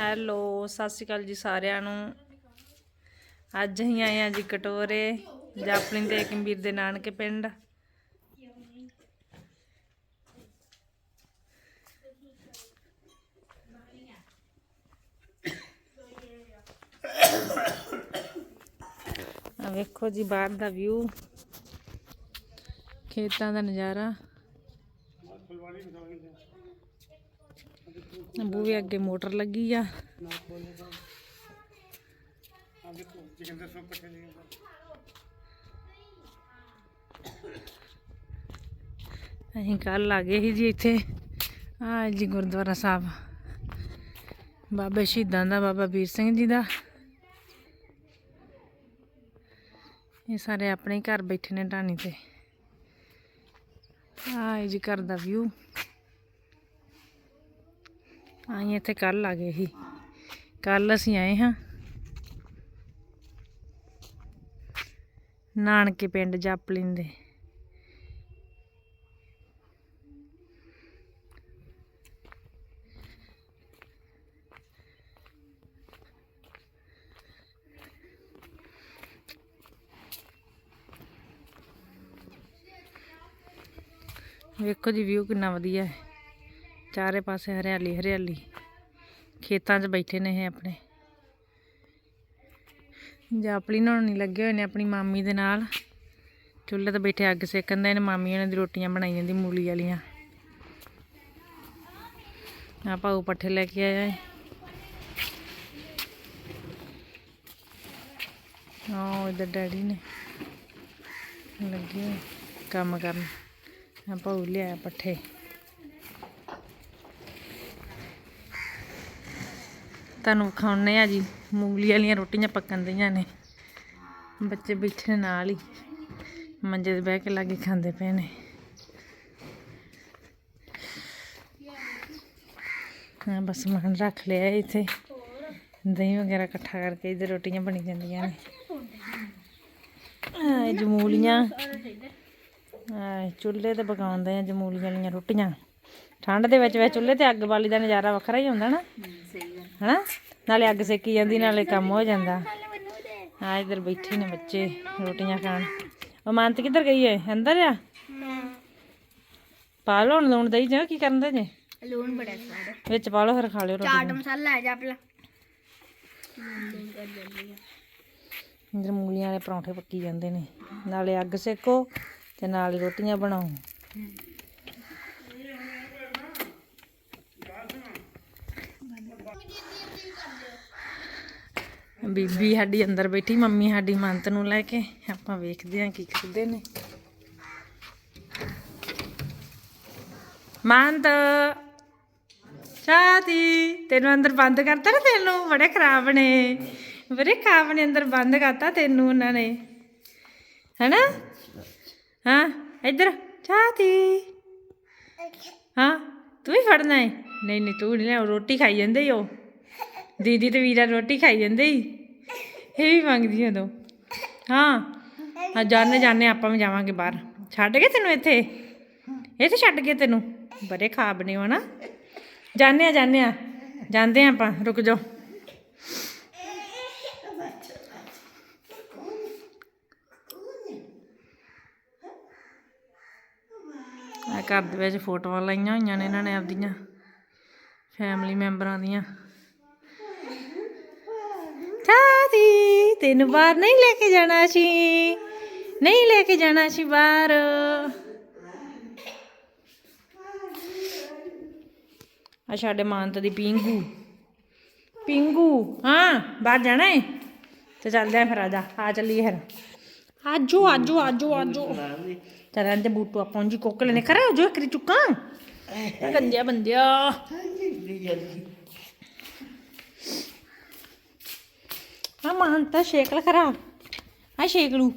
Hello, ਸਤਿ ਸ਼੍ਰੀ ਅਕਾਲ ਜੀ ਸਾਰਿਆਂ ਨੂੰ। ਅੱਜ ਅਸੀਂ ਆਏ ਆ ਜੀ ਕਟੋਰੇ ਜਾਪਲਿਨ ਤੇ ਕੰਬੀਰ ਦੇ ਨਾਨਕੇ ਪਿੰਡ। ਆ ਵੇਖੋ ਜੀ ਬਾਹਰ ਦਾ ਵਿਊ ਖੇਤਾਂ ਦਾ ਨਜ਼ਾਰਾ। ਬੂਹੇ ਅੱਗੇ ਮੋਟਰ ਲੱਗੀ ਆ। ਅਸੀਂ ਕੱਲ ਆ ਗਏ ਸੀ ਜੀ ਇੱਥੇ। ਆ ਜੀ ਗੁਰਦੁਆਰਾ ਸਾਹਿਬ। ਬਾਬਾ ਸ਼ਹੀਦਾਂ ਦਾ, ਬਾਬਾ ਵੀਰ ਸਿੰਘ ਜੀ ਦਾ। ਇਹ ਸਾਰੇ ਆਪਣੇ ਹੀ ਘਰ ਬੈਠੇ ਨੇ ਢਾਣੀ ਤੇ। ਆ ਜੀ ਘਰ ਦਾ ਵਿਊ ਆਈ ਇੱਥੇ ਕੱਲ ਆ ਗਏ ਸੀ। ਕੱਲ ਅਸੀਂ ਆਏ ਹਾਂ ਨਾਨਕੇ ਪਿੰਡ ਜਾਪਲਿਨ ਦੇ। ਵੇਖੋ ਜੀ ਵਿਊ ਕਿੰਨਾ ਵਧੀਆ ਹੈ। ਚਾਰੇ ਪਾਸੇ ਹਰਿਆਲੀ ਹਰਿਆਲੀ। ਖੇਤਾਂ 'ਚ ਬੈਠੇ ਨੇ ਇਹ ਆਪਣੇ। ਜਾਪਲੀ ਨਾਲ ਨਹੀਂ ਲੱਗੇ ਹੋਏ ਨੇ ਆਪਣੀ ਮਾਮੀ ਦੇ ਨਾਲ। ਚੁੱਲ੍ਹੇ ਤੇ ਬੈਠੇ ਅੱਗ ਸੇਕਣ ਦੇ ਨੇ, ਮਾਮੀ ਉਹਨਾਂ ਦੀ ਰੋਟੀਆਂ ਬਣਾਈ ਜਾਂਦੀ ਮੂਲੀ ਵਾਲੀਆਂ। ਆ ਪਾਉ ਪੱਠੇ ਲੈ ਕੇ ਆਇਆ ਹੈ ਆਹ ਇਧਰ ਡੈਡੀ ਨੇ ਲੱਗੇ ਕੰਮ ਕਰਨ। ਆ ਪਾਉ ਲਿਆ ਪੱਠੇ। ਤੁਹਾਨੂੰ ਵਿਖਾਉਣੇ ਆ ਜੀ। ਮੂੰਗਲੀ ਵਾਲੀਆਂ ਰੋਟੀਆਂ ਪੱਕਣ ਦੀਆਂ ਨੇ। ਬੱਚੇ ਬੈਠੇ ਨਾਲ ਹੀ। ਮੰਜੇ ਤੇ ਬਹਿ ਕੇ ਲਾਗੇ ਖਾਂਦੇ ਪਏ ਨੇ। ਹਾਂ, ਬਸ ਸਮਾਨ ਰੱਖ ਲਿਆ ਇੱਥੇ। ਦਹੀਂ ਵਗੈਰਾ ਇਕੱਠਾ ਕਰਕੇ ਇੱਧਰ ਰੋਟੀਆਂ ਬਣੀ ਜਾਂਦੀਆਂ ਨੇ। ਆ ਜਮੂਲੀਆਂ। ਆ ਚੁੱਲ੍ਹੇ ਤੇ ਪਕਾਉਂਦੇ ਆ ਜਮੂਲੀਆਂ ਵਾਲੀਆਂ ਰੋਟੀਆਂ। ਠੰਡ ਦੇ ਵਿੱਚ ਵਿੱਚ ਚੁੱਲ੍ਹੇ ਤੇ ਅੱਗ ਬਾਲੀ ਦਾ ਨਜ਼ਾਰਾ ਵੱਖਰਾ ਹੀ ਹੁੰਦਾ ਨਾ। ਹਨਾ? ਨਾਲੇ ਅੱਗ ਸੇਕੀ ਜਾਂਦੀ ਨਾਲੇ ਕੰਮ ਹੋ ਜਾਂਦਾ। ਆ ਇਧਰ ਬੈਠੇ ਨੇ ਬੱਚੇ ਰੋਟੀਆਂ ਖਾਣ। ਉਹ ਮਾਨਤ ਕਿੱਧਰ ਗਈ ਏ? ਅੰਦਰ ਆ? ਪਾ ਲਓ ਲੂਣ ਦਈ ਜਾ ਕੀ ਕਰਨ ਦੇ ਜੇ? ਲੂਣ ਬੜਾ ਸਵਾਦ ਵਿੱਚ ਪਾ ਲਓ ਫਿਰ ਖਾ ਲਿਓ ਰੋਟੀ ਚਾਟ ਮਸਾਲਾ ਹੈ ਜਾਪਲਾ ਇਧਰ ਮੂਲੀਆਂ ਵਾਲੇ ਪਰੌਂਠੇ ਪੱਕੀ ਜਾਂਦੇ ਨੇ। ਨਾਲੇ ਅੱਗ ਸੇਕੋ ਤੇ ਨਾਲੇ ਰੋਟੀਆਂ ਬਣਾਓ। ਬੀਬੀ ਸਾਡੀ ਅੰਦਰ ਬੈਠੀ, ਮੰਮੀ ਸਾਡੀ ਮੰਤ ਨੂੰ ਲੈ ਕੇ। ਆਪਾਂ ਵੇਖਦੇ ਹਾਂ ਕੀ ਕਰਦੇ ਨੇ। ਮੰਤ ਚਾਤੀ ਤੈਨੂੰ ਅੰਦਰ ਬੰਦ ਕਰਤਾ ਨਾ ਤੈਨੂੰ? ਬੜੇ ਖਰਾਬ ਨੇ। ਬੜੇ ਖਰਾਬ ਨੇ, ਅੰਦਰ ਬੰਦ ਕਰਤਾ ਤੈਨੂੰ ਉਹਨਾਂ ਨੇ। ਹੈਨਾ? ਹਾਂ, ਇੱਧਰ ਚਾਤੀ ਹਾਂ, ਤੂੰ ਹੀ ਫੜਨਾ ਹੈ ਨਹੀਂ ਨਹੀਂ, ਤੂੰ ਨਹੀਂ ਲੈ ਰੋਟੀ ਖਾਈ ਜਾਂਦੇ ਹੀ ਉਹ। ਦੀਦੀ ਤੇ ਵੀਰਾ ਰੋਟੀ ਖਾਈ ਜਾਂਦੇ ਹੀ ਇਹ ਵੀ ਮੰਗਦੀ ਉਦੋਂ। ਹਾਂ। ਆ ਜਾਣੇ ਜਾਣੇ ਆਪਾਂ ਵੀ ਜਾਵਾਂਗੇ ਬਾਹਰ। ਛੱਡ ਗਏ ਤੈਨੂੰ ਇੱਥੇ? ਇੱਥੇ ਛੱਡ ਗਏ ਤੈਨੂੰ। ਬੜੇ ਖਾਬ ਨੇ ਹੋ ਨਾ। ਜਾਣੇ ਆ ਜਾਣੇ ਆ। ਜਾਂਦੇ ਆ ਆਪਾਂ, ਰੁਕ ਜਾਓ। ਘਰ ਦੇ ਵਿੱਚ ਫੋਟੋਆਂ ਲਾਈਆਂ ਹੋਈਆਂ ਨੇ ਇਹਨਾਂ ਨੇ ਆਪਦੀਆਂ। ਫੈਮਿਲੀ ਮੈਂਬਰਾਂ ਦੀਆਂ ਦਾਦੀ ਤੈਨੂੰ ਬਾਹਰ ਨਹੀਂ ਲੈ ਕੇ ਜਾਣਾ ਸੀ। ਨਹੀਂ ਲੈ ਕੇ ਜਾਣਾ ਸੀ ਬਾਹਰ। ਆ ਸਾਡੇ ਮਾਨਤ ਦੀ ਪਿੰਗੂ। ਪਿੰਗੂ, ਹਾਂ, ਬਾਹਰ ਜਾਣਾ ਹੈ ਤੇ ਚੱਲਦੇ ਆ ਫਿਰ ਆ ਜਾ ਆ ਚੱਲੀਏ ਫਿਰ। ਆਜੋ ਆਜੋ ਆਜੋ ਆਜੋ। ਚੱਲ ਤੇ ਬੂਟੂ ਆਪਾਂ ਜੀ ਕੋਕਲੇ ਨੇ ਖਰਾ ਜੋ ਕਰੀ ਚੁੱਕਾ। ਗੰਦਿਆ ਬੰਦਿਆ। ਆ ਮਾਨ ਤਾਂ ਸ਼ੇਕਲ ਖਰਾ ਆ ਸ਼ੇਕ ਲੂ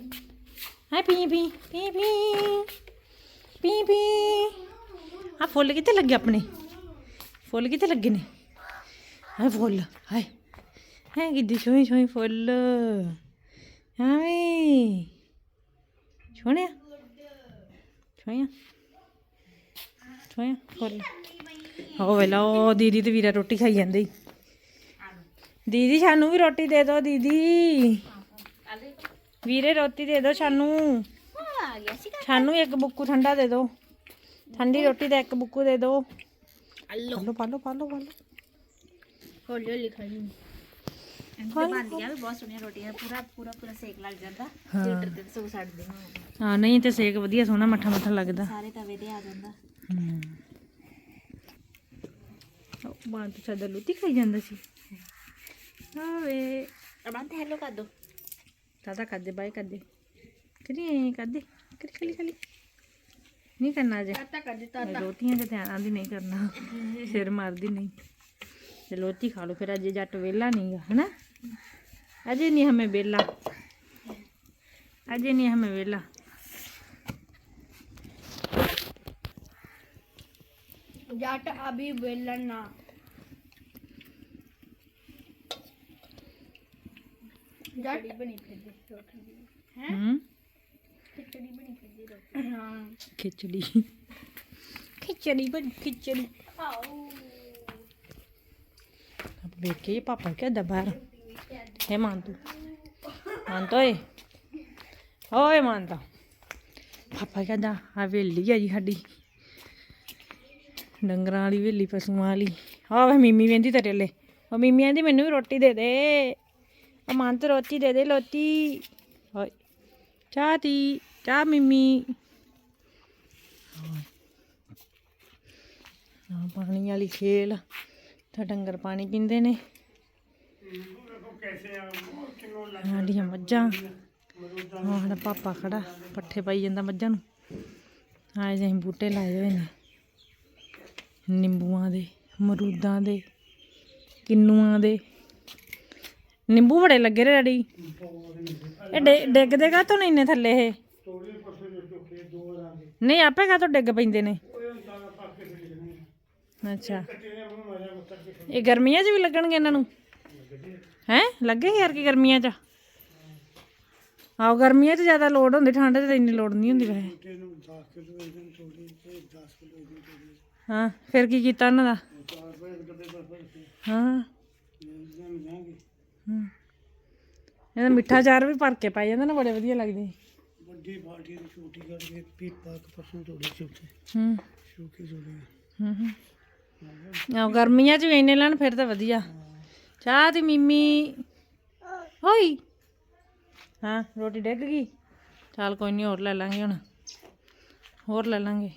ਆ ਪੀ ਪੀ ਪੀ ਆ ਫੁੱਲ ਕਿੱਥੇ ਲੱਗੇ ਆਪਣੇ? ਫੁੱਲ ਕਿੱਥੇ ਲੱਗੇ ਨੇ? ਆ ਫੁੱਲ, ਹਾਏ। ਹੈ ਕਿੱਡੀ ਸੋਹਣੀ ਸੋਹਣੀ ਫੁੱਲ। ਹਾਏ। ਸੋਹਣਿਆ ਸੋਹਣਿਆ ਸੋਹਣਿਆ ਫੁੱਲ। ਹੋ ਵੇਲਾ, ਉਹ ਦੀਦੀ ਤੇ ਵੀਰਾ ਰੋਟੀ ਖਾਈ ਜਾਂਦੇ ਈ। ਦੀਦੀ ਸਾਨੂੰ ਵੀ ਰੋਟੀ ਦੇ ਦਿਓ ਦੀਦੀ। ਵੀਰੇ ਰੋਟੀ ਦੇ ਦਿਓ ਸਾਨੂੰ। ਆ ਗਿਆ ਸੀ ਸਾਨੂੰ ਇੱਕ ਬੁੱਕੂ ਠੰਡਾ ਦੇ ਦਿਓ। ਠੰਡੀ ਰੋਟੀ ਦਾ ਇੱਕ ਬੁੱਕੂ ਦੇ ਦਿਓ। ਅੱਲੋ ਪਾਲੋ ਪਾਲੋ ਪਾਲੋ ਪਾਲੋ। ਹੌਲੀ ਹੌਲੀ ਖਾਣੀ ਅੰਦਰ ਵੀ ਬਹੁਤ ਸੋਹਣੀਆਂ ਰੋਟੀਆਂ ਪੂਰਾ ਪੂਰਾ ਪੂਰਾ ਸੇਕ ਲੱਗ ਜਾਂਦਾ। ਹੀਟਰ ਤੇ ਸੋ ਛੱਡ ਦੇਣਾ ਹਾਂ ਨਹੀਂ ਤੇ ਸੇਕ ਵਧੀਆ ਸੋਹਣਾ ਮੱਠਾ ਮੱਠਾ ਲੱਗਦਾ। ਸਾਰੇ ਤਵੇ ਤੇ ਆ ਜਾਂਦਾ। ਹਮ ਉਹ ਬਾਂ ਤੋਂ ਸਾਡਾ ਲੁੱਟੀ ਖਾਈ ਜਾਂਦਾ ਸੀ। ਆਵੇ ਅਬਾਂ ਤੇ ਹੈਲੋ ਕਰ ਦੋ ਦਾਦਾ ਕਰਦੇ ਬਾਈ ਕਰਦੇ ਕਰੀ ਕਰਦੇ ਕਰੀ ਖਲੀ ਖਲੀ ਨਹੀਂ ਕਰਨਾ ਜੇ ਤਾਤਾ ਕਰ ਦਿੱਤਾ ਲੋਤੀਆਂ ਤੇ ਧਿਆਨ ਆਂਦੀ ਨਹੀਂ ਕਰਨਾ ਸਿਰ ਮਾਰਦੀ ਨਹੀਂ ਤੇ ਲੋਤੀ ਖਾ ਲਓ ਫਿਰ ਅਜੇ ਜੱਟ ਵੇਲਾ ਨਹੀਂਗਾ ਹਨਾ ਅਜੇ ਨਹੀਂ ਹਮੇ ਵੇਲਾ ਅਜੇ ਨਹੀਂ ਹਮੇ ਵੇਲਾ ਜੱਟ ਅਭੀ ਵੇਲਣ ਜੱਟ ਬਣੀ ਫਿਰਦੀ ਰੋਟੀ ਹੂੰ? ਖਿਚੜੀ ਬਣੀ ਫਿਰਦੀ ਰੋਟੀ। ਹਾਂ ਖਿਚੜੀ। ਖਿਚੜੀ ਬਣ ਖਿਚੜੀ। ਆਓ। ਪਾਪਾ ਕਿਹਦਾ ਬਾਹਰ ਹੈ ਮੰਤੂ ਮੰਤੋ ਏ ਓਏ ਮੰਤਾ ਪਾਪਾ ਕਹਿੰਦਾ ਆ ਵੇਲੀ ਆ ਜੀ ਸਾਡੀ। ਡੰਗਰਾਂ ਵਾਲੀ ਵੇਲੀ ਪਸ਼ੂਆਂ ਵਾਲੀ। ਆ ਵੇ ਮੀਮੀ ਵੇਂਦੀ ਤੇਰੇ ਲੈ ਉਹ ਮੀਮੀ ਆਂਦੀ ਮੈਨੂੰ ਵੀ ਰੋਟੀ ਦੇ ਦੇ। ਉਹ ਮੰਤ ਰੋਟੀ ਦੇ ਦੇ ਲੋਤੀ ਓਏ ਚਾਹ ਤੀ ਚਾਹ ਮੀਮੀ। ਆ ਪਾਣੀ ਵਾਲੀ ਖੇਲ ਤਾਂ ਡੰਗਰ ਪਾਣੀ ਪੀਂਦੇ ਨੇ। ਸਾਡੀਆਂ ਮੱਝਾਂ। ਸਾਡਾ ਪਾਪਾ ਖੜਾ ਪੱਠੇ ਪਾਈ ਜਾਂਦਾ ਮੱਝਾਂ ਨੂੰ। ਆਏ ਜਿਹੇ ਬੂਟੇ ਲਾਏ ਹੋਏ ਨੇ। ਨਿੰਬੂਆਂ ਦੇ ਮਰੂਦਾਂ ਦੇ ਕਿੰਨੂਆਂ ਦੇ। ਨਿੰਬੂ ਬੜੇ ਲੱਗੇ ਰੇ ਡੈਡੀ। ਇਹ ਡਿ- ਡਿੱਗਦੇ ਕਾ ਤੋਂ ਇੰਨੇ ਥੱਲੇ ਇਹ? ਨਹੀਂ, ਆਪੇ ਕਾ ਤੋਂ ਡਿੱਗ ਪੈਂਦੇ ਨੇ। ਅੱਛਾ। ਇਹ ਗਰਮੀਆਂ 'ਚ ਵੀ ਲੱਗਣਗੇ ਇਹਨਾਂ ਨੂੰ? ਹੈ? ਲੱਗੇ ਯਾਰ ਕੀ ਗਰਮੀਆਂ 'ਚ? ਆਓ ਗਰਮੀਆਂ 'ਚ ਜ਼ਿਆਦਾ ਲੋੜ ਹੁੰਦੀ, ਠੰਡ 'ਚ ਤਾਂ ਇੰਨੀ ਲੋੜ ਨਹੀਂ ਹੁੰਦੀ ਵੈਸੇ। ਹਾਂ, ਫਿਰ ਕੀ ਕੀਤਾ ਉਹਨਾਂ ਦਾ? ਹਾਂ। ਹੂੰ। ਇਹਦਾ ਮਿੱਠਾ ਚਾਰ ਵੀ ਭਰ ਕੇ ਪਾਈ ਜਾਂਦਾ ਨਾ ਬੜੇ ਵਧੀਆ ਲੱਗਦੇ। ਵੱਡੀ ਬਾਲਟੀ ਦੀ ਛੋਟੀ ਕਰਕੇ ਪੀਟ ਪਾ ਕੇ ਪਸ਼ੂ ਥੋੜੀ ਛੋਟੀ ਹੂੰ। ਸ਼ੂਕੀ ਥੋੜੀ ਹੂੰ ਹੂੰ। ਆਹ ਗਰਮੀਆਂ 'ਚ ਵੀ ਇੰਨੇ ਲੈਣ ਫਿਰ ਤਾਂ ਵਧੀਆ। ਚਾਹ ਤੇ ਮੀਮੀ। ਹੋਈ। ਹਾਂ ਰੋਟੀ ਡਿੱਗ ਗਈ। ਚੱਲ ਕੋਈ ਨਹੀਂ ਹੋਰ ਲੈ ਲਾਂਗੇ ਹੁਣ। ਹੋਰ ਲੈ ਲਾਂਗੇ।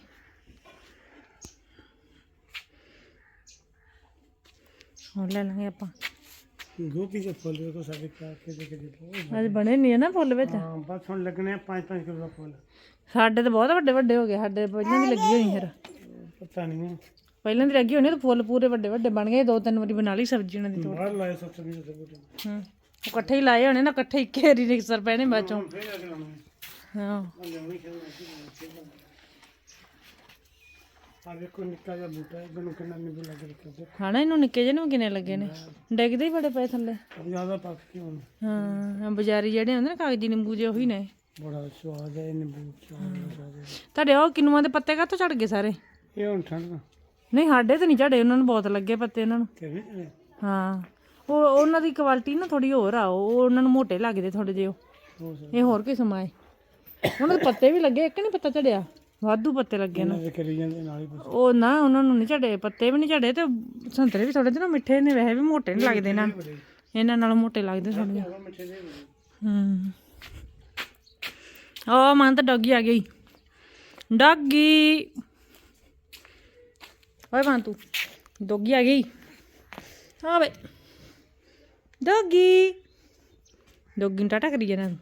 ਹੋਰ ਲੈ ਲਾਂਗੇ ਆਪਾਂ। ਗੋਭੀ ਦੇ ਫੁੱਲ ਦੇਖੋ ਸਾਡੇ ਪਾ ਕੇ ਦੇ ਕੇ ਦਿੱਤੇ ਅੱਜ ਬਣੇ ਨਹੀਂ ਆ ਨਾ ਫੁੱਲ ਵਿੱਚ? ਹਾਂ ਬਸ ਹੁਣ ਲੱਗਣੇ ਆ 5-5 ਕਿਲੋ ਦਾ ਫੁੱਲ। ਸਾਡੇ ਤਾਂ ਬਹੁਤ ਵੱਡੇ ਵੱਡੇ ਹੋ ਗਏ ਸਾਡੇ ਪਹਿਲਾਂ ਦੀ ਲੱਗੀ ਹੋਈ ਫਿਰ। ਪਤਾ ਨਹੀਂ ਪਹਿਲਾਂ ਦੀ ਲੱਗੀ ਹੋਣੀ ਤਾਂ ਫੁੱਲ ਪੂਰੇ ਵੱਡੇ ਵੱਡੇ ਬਣ ਗਏ ਦੋ ਤਿੰਨ ਵਾਰੀ ਬਣਾ ਲਈ ਸਬਜ਼ੀ ਉਹਨਾਂ ਦੀ ਤੋੜ ਬਾਹਰ ਲਾਏ ਨਹੀਂ ਦੇ ਬੁੱਢੇ ਹੂੰ ਉਹ ਇਕੱਠੇ ਹੀ ਲਾਏ ਹੋਣੇ ਨਾ ਇਕੱਠੇ ਇੱਕੇ ਰੀ ਰਿਕਸਰ ਪੈਣੇ ਬਾਅਦ ਚੋਂ। ਫੇਰ ਅਗਲਾ ਨੂੰ ਹਾਂ। ਆ ਲਿਆਉਣੀ ਖੇਡ ਆ ਵੇਖੋ ਨਿੱਕਾ ਜਿਹਾ ਬੂਟਾ ਹੈ ਇਹਨੂੰ ਕਿੰਨਾ ਨਿੰਬੂ ਲੱਗ ਰਿਹਾ ਦੇਖੋ ਖਾਣਾ ਇਹਨੂੰ ਨਿੱਕੇ ਜਿਹੇ ਨੂੰ ਕਿੰਨੇ ਲੱਗੇ ਨੇ? ਡਿੱਗਦੇ ਹੀ ਬੜੇ ਪਏ ਥੱਲੇ। ਜ਼ਿਆਦਾ ਪੱਕ ਕੇ ਹੁਣ। ਹਾਂ ਬਾਜ਼ਾਰੀ ਜਿਹੜੇ ਹੁੰਦੇ ਨਾ ਕਾਗਜ਼ੀ ਨਿੰਬੂ ਜਿਹੇ ਉਹੀ ਨੇ। ਬੜਾ ਸਵਾਦ ਹੈ ਨਿੰਬੂ ਚਾਹ ਤੁਹਾਡੇ ਉਹ ਕਿਨੂਆਂ ਦੇ ਪੱਤੇ ਕਾਹਤੋਂ ਝੜ ਗਏ ਸਾਰੇ? ਇਹ ਹੁਣ ਠੰਡ ਨਹੀਂ ਸਾਡੇ ਤੇ ਨਹੀਂ ਝੜੇ ਉਹਨਾਂ ਨੂੰ ਬਹੁਤ ਲੱਗੇ ਪੱਤੇ ਉਹਨਾਂ ਨੂੰ। ਹਾਂ ਉਹ ਉਹਨਾਂ ਦੀ ਕੁਆਲਿਟੀ ਨਾ ਥੋੜੀ ਹੋਰ ਆ ਉਹ ਉਹਨਾਂ ਨੂੰ ਮੋਟੇ ਲੱਗਦੇ ਥੋੜੇ ਜਿਹੇ ਇਹ ਹੋਰ ਕਿਸਮ ਆਏ। ਉਹਨਾਂ ਦੇ ਪੱਤੇ ਵੀ ਲੱਗੇ ਇੱਕ ਨਹੀਂ ਪੱਤਾ ਝੜਿਆ। ਵਾਧੂ ਪੱਤੇ ਲੱਗੇ ਨੇ। ਇਹ ਕਰੀ ਜਾਂਦੇ ਨਾਲ ਹੀ ਬਸ ਉਹ ਨਾ ਉਹਨਾਂ ਨੂੰ ਨਹੀਂ ਝੜੇ ਪੱਤੇ ਵੀ ਨਹੀਂ ਝੜੇ ਤੇ ਸੰਤਰੇ ਵੀ ਥੋੜੇ ਜਿਹੇ ਮਿੱਠੇ ਨੇ ਵੈਸੇ ਵੀ ਮੋਟੇ ਨਹੀਂ ਲੱਗਦੇ ਨੂੰ। ਇਹਨਾਂ ਨਾਲੋਂ ਮੋਟੇ ਲੱਗਦੇ ਦੇ ਹੂੰ। ਉਹ ਮਾਂ ਤਾਂ ਡੌਗੀ ਆ ਗਈ। ਡੌਗੀ ਓਏ ਮਾਂ ਤੂੰ ਡੌਗੀ ਆ ਗਈ। ਆ ਵੇ। ਡੌਗੀ। ਡੌਗੀ ਨੂੰ ਟਾਟਾ ਕਰੀ ਜਾਣਾ।